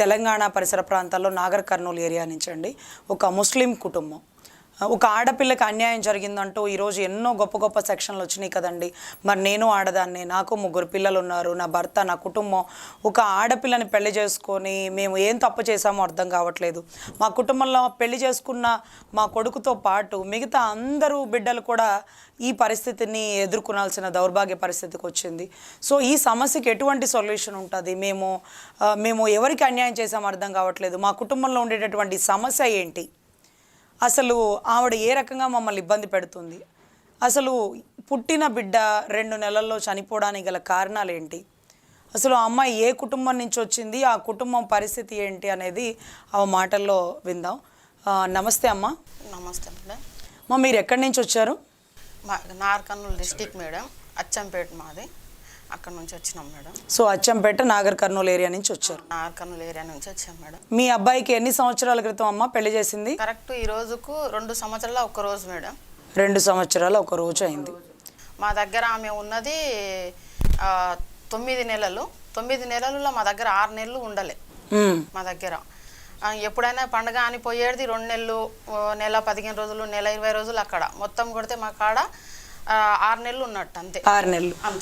తెలంగాణ పరిసర ప్రాంతాల్లో నాగర్ కర్నూలు ఏరియా నుంచి అండి ఒక ముస్లిం కుటుంబం. ఒక ఆడపిల్లకి అన్యాయం జరిగిందంటూ ఈరోజు ఎన్నో గొప్ప గొప్ప సెక్షన్లు వచ్చినాయి కదండి. మరి నేను ఆడదాన్ని నాకు ముగ్గురు పిల్లలు ఉన్నారు నా భర్త నా కుటుంబం. ఒక ఆడపిల్లని పెళ్ళి చేసుకొని మేము ఏం తప్పు చేశామో అర్థం కావట్లేదు. మా కుటుంబంలో పెళ్ళి చేసుకున్న మా కొడుకుతో పాటు మిగతా అందరూ బిడ్డలు కూడా ఈ పరిస్థితిని ఎదుర్కొనాల్సిన దౌర్భాగ్య పరిస్థితికి వచ్చింది. సో ఈ సమస్యకి ఎటువంటి సొల్యూషన్ ఉంటుంది? మేము మేము ఎవరికి అన్యాయం చేసామో అర్థం కావట్లేదు. మా కుటుంబంలో ఉండేటటువంటి సమస్య ఏంటి? అసలు ఆవిడ ఏ రకంగా మమ్మల్ని ఇబ్బంది పెడుతుంది? అసలు పుట్టిన బిడ్డ రెండు నెలల్లో చనిపోవడానికి గల కారణాలు ఏంటి అసలు ఆ అమ్మాయి ఏ కుటుంబం నుంచి వచ్చింది? ఆ కుటుంబం పరిస్థితి ఏంటి అనేది ఆ మాటల్లో విందాం. నమస్తే అమ్మ. నమస్తే మేడం మా మీరు ఎక్కడి నుంచి వచ్చారు? మా నార్కర్నూలు డిస్టిక్ మేడం అచ్చంపేట మాది. అక్కడ నుంచి వచ్చినాం madam. So Achampet Nagar Kurnool area నుంచి వచ్చారు. నార్కర్నూలు ఏరియా నుంచి వచ్చాం మేడం. మీ అబ్బాయికి ఎన్ని సంవత్సరాల క్రితం అమ్మ పెళ్ళి చేసింది? కరెక్ట్ ఈ రోజుకు రెండు సంవత్సరాల ఒక్క రోజు మేడం. రెండు సంవత్సరాలు ఒక రోజు అయింది. మా దగ్గర ఆమె ఉన్నది తొమ్మిది నెలలు. తొమ్మిది నెలలలో మా దగ్గర ఆరు నెలలు ఉండలే. మా దగ్గర. ఎప్పుడైనా పండగ అని పోయేది రెండు నెలలు నెల పదిహేను రోజులు నెల ఇరవై రోజులు అక్కడ. మొత్తం కొడితే మా కాడ ఆరు నెలలు ఉన్నట్టు అంతే. ఆరు నెలలు. అంతే.